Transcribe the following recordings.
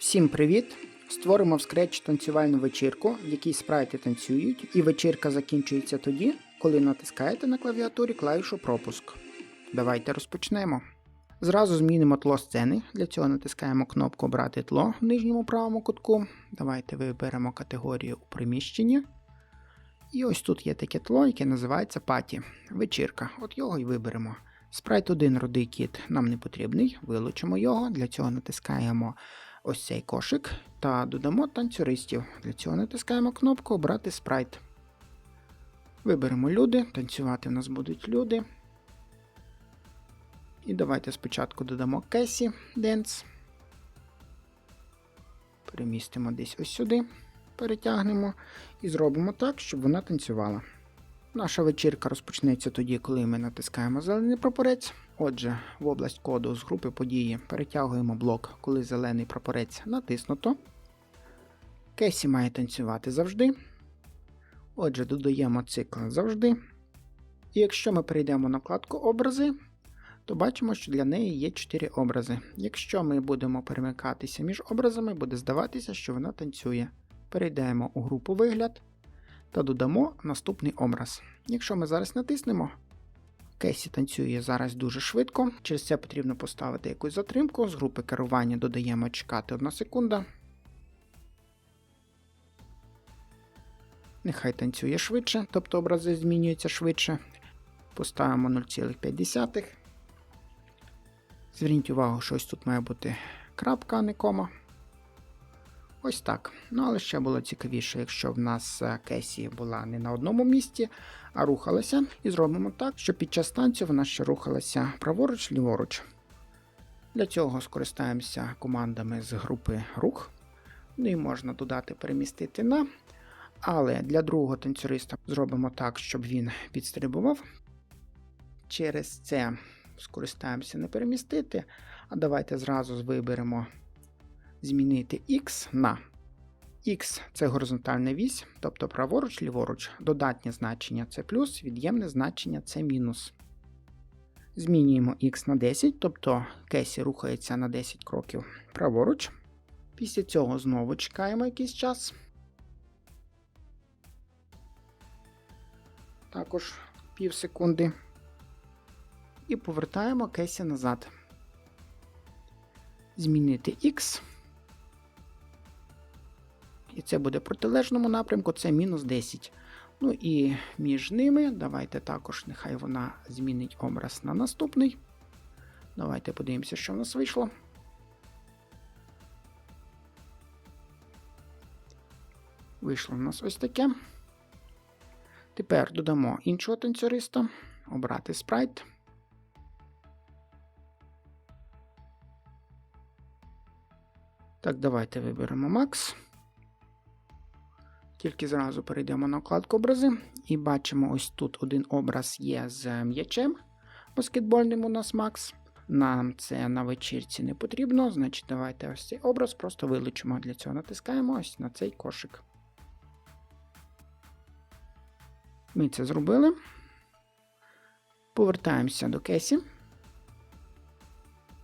Всім привіт! Створимо в Scratch танцювальну вечірку, в якій спрайти танцюють, і вечірка закінчується тоді, коли натискаєте на клавіатурі клавішу пропуск. Давайте розпочнемо. Зразу змінимо тло сцени. Для цього натискаємо кнопку Обрати тло в нижньому правому кутку. Давайте виберемо категорію у приміщенні. І ось тут є таке тло, яке називається паті. Вечірка. От його і виберемо. Спрайт 1 рудий кіт нам не потрібний, вилучимо його. Для цього натискаємо ось цей кошик та додамо танцюристів. Для цього натискаємо кнопку Обрати спрайт. Виберемо люди, танцювати в нас будуть люди. І давайте спочатку додамо Кесі Денс. Перемістимо десь ось сюди, перетягнемо і зробимо так, щоб вона танцювала. Наша вечірка розпочнеться тоді, коли ми натискаємо зелений прапорець. Отже, в область коду з групи події перетягуємо блок, коли зелений прапорець натиснуто. Кесі має танцювати завжди. Отже, додаємо цикл завжди. І якщо ми перейдемо на вкладку Образи, то бачимо, що для неї є 4 образи. Якщо ми будемо перемикатися між образами, буде здаватися, що вона танцює. Перейдемо у групу Вигляд та додамо наступний образ. Якщо ми зараз натиснемо, Кесі танцює зараз дуже швидко. Через це потрібно поставити якусь затримку. З групи керування додаємо чекати 1 секунда. Нехай танцює швидше, тобто образи змінюються швидше. Поставимо 0,5. Зверніть увагу, що ось тут має бути крапка, а не кома. Ось так. Ну, але ще було цікавіше, якщо в нас е, Кесі була не на одному місці, а рухалася. І зробимо так, щоб під час танцю вона ще рухалася праворуч, ліворуч. Для цього скористаємося командами з групи рух. Ну і можна додати перемістити на. Але для другого танцюриста зробимо так, щоб він підстрибував. Через це скористаємося не перемістити. А давайте зразу виберемо змінити X на X це горизонтальна вісь, тобто праворуч, ліворуч, додатнє значення це плюс, від'ємне значення це мінус. Змінюємо X на 10, тобто Кесі рухається на 10 кроків праворуч. Після цього знову чекаємо якийсь час. Також пів секунди. І повертаємо Кесі назад. Змінити X. І це буде в протилежному напрямку, це мінус 10. Ну і між ними давайте також, нехай вона змінить образ на наступний. Давайте подивимося, що в нас вийшло. Вийшло в нас ось таке. Тепер додамо іншого танцюриста, обрати спрайт. Так, давайте виберемо Макс. Тільки зразу перейдемо на вкладку образи і бачимо, ось тут один образ є з м'ячем баскетбольним у нас Макс. Нам це на вечірці не потрібно, значить, давайте ось цей образ просто вилучимо. Для цього натискаємо ось на цей кошик. Ми це зробили. Повертаємося до Кесі.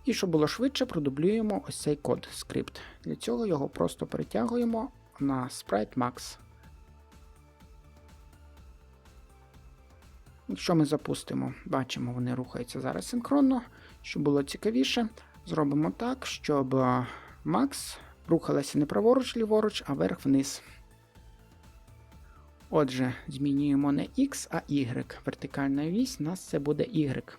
І щоб було швидше, продублюємо ось цей код скрипт. Для цього його просто перетягуємо на Sprite Max. Якщо ми запустимо, бачимо, вони рухаються зараз синхронно. Щоб було цікавіше, зробимо так, щоб Max рухалася не праворуч, ліворуч, а вверх-вниз. Отже, змінюємо не X, а Y. Вертикальна вісь, у нас це буде Y.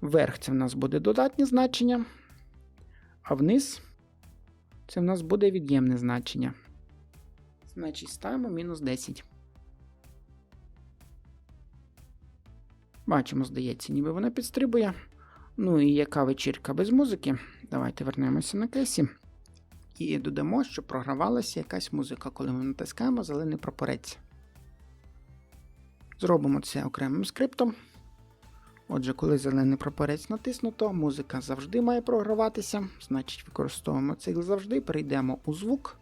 Вверх це в нас буде додатнє значення, а вниз це в нас буде від'ємне значення. Значить, ставимо мінус 10. Бачимо, здається, ніби вона підстрибує. Ну і яка вечірка без музики? Давайте вернемося на кесі. І додамо, що програвалася якась музика, коли ми натискаємо зелений прапорець. Зробимо це окремим скриптом. Отже, коли зелений прапорець натиснуто, музика завжди має програватися. Значить, використовуємо цикл завжди, перейдемо у звук.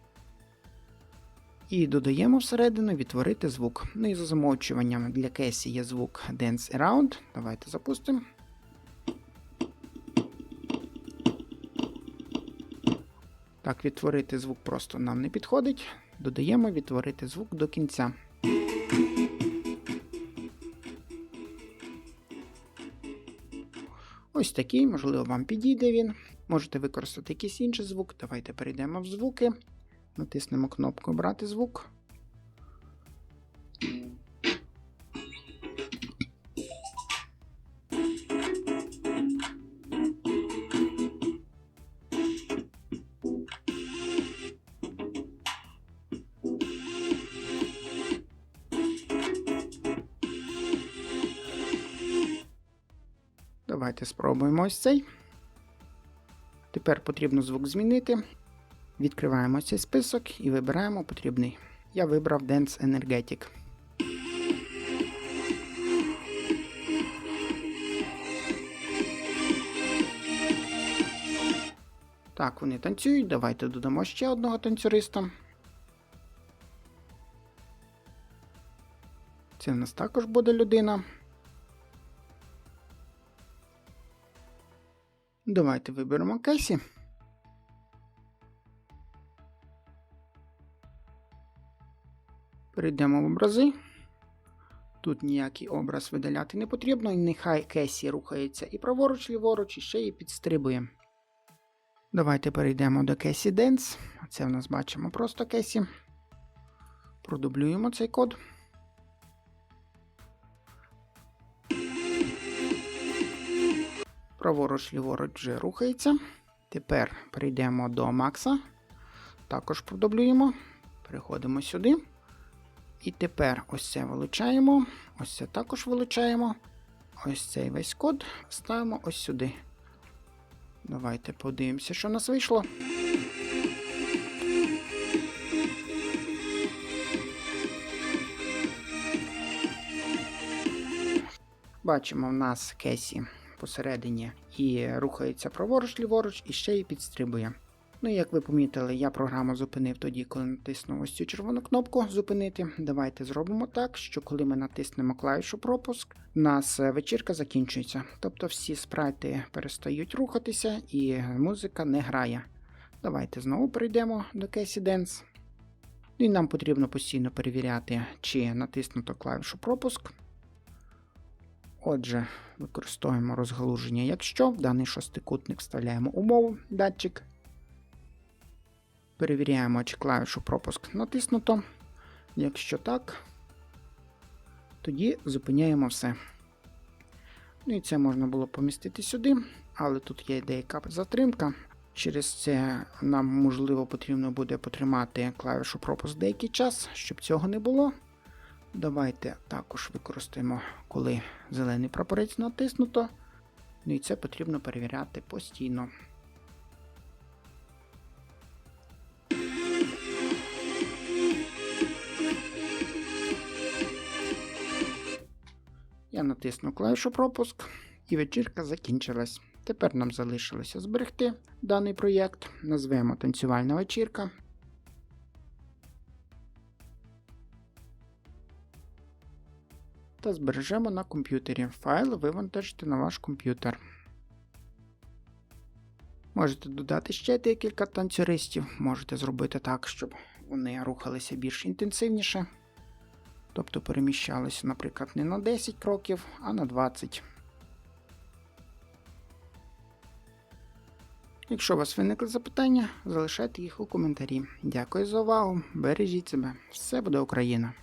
І додаємо всередину відтворити звук. Ну і за замовчуванням для Кесі є звук Dance Around. Давайте запустимо. Так, відтворити звук просто нам не підходить. Додаємо відтворити звук до кінця. Ось такий, можливо, вам підійде він. Можете використати якийсь інший звук. Давайте перейдемо в звуки. Натиснемо кнопку Брати звук. Давайте спробуємо ось цей. Тепер потрібно звук змінити. Відкриваємо цей список і вибираємо потрібний. Я вибрав Dance Energetic. Так, вони танцюють. Давайте додамо ще одного танцюриста. Це в нас також буде людина. Давайте виберемо Кесі. Перейдемо в образи. Тут ніякий образ видаляти не потрібно, і нехай Кесі рухається і праворуч, ліворуч, і ще її підстрибує. Давайте перейдемо до Кесі Dance. Це в нас бачимо просто Кесі. Продублюємо цей код. Праворуч, ліворуч вже рухається. Тепер перейдемо до Макса. Також продублюємо. Переходимо сюди. І тепер ось це вилучаємо. Ось це також вилучаємо. Ось цей весь код ставимо ось сюди. Давайте подивимося, що у нас вийшло. Бачимо, в нас Кесі посередині і рухається праворуч, ліворуч, і ще й підстрибує. Ну, і як ви помітили, я програму зупинив тоді, коли натиснув ось цю червону кнопку зупинити. Давайте зробимо так, що коли ми натиснемо клавішу пропуск, у нас е, вечірка закінчується. Тобто всі спрайти перестають рухатися і музика не грає. Давайте знову перейдемо до Casey Dance. І нам потрібно постійно перевіряти, чи натиснуто клавішу пропуск. Отже, використовуємо розгалуження, якщо в даний шостикутник вставляємо умову датчик. Перевіряємо, чи клавішу пропуск натиснуто. Якщо так, тоді зупиняємо все. Ну і це можна було помістити сюди, але тут є деяка затримка. Через це нам, можливо, потрібно буде потримати клавішу пропуск деякий час, щоб цього не було. Давайте також використаємо, коли зелений прапорець натиснуто. Ну і це потрібно перевіряти постійно. Я натисну клавішу пропуск і вечірка закінчилась. Тепер нам залишилося зберегти даний проєкт. Назвемо танцювальна вечірка. Та збережемо на комп'ютері. Файл вивантажити на ваш комп'ютер. Можете додати ще декілька танцюристів, можете зробити так, щоб вони рухалися більш інтенсивніше. Тобто переміщалися, наприклад, не на 10 кроків, а на 20. Якщо у вас виникли запитання, залишайте їх у коментарі. Дякую за увагу. Бережіть себе. Все буде Україна!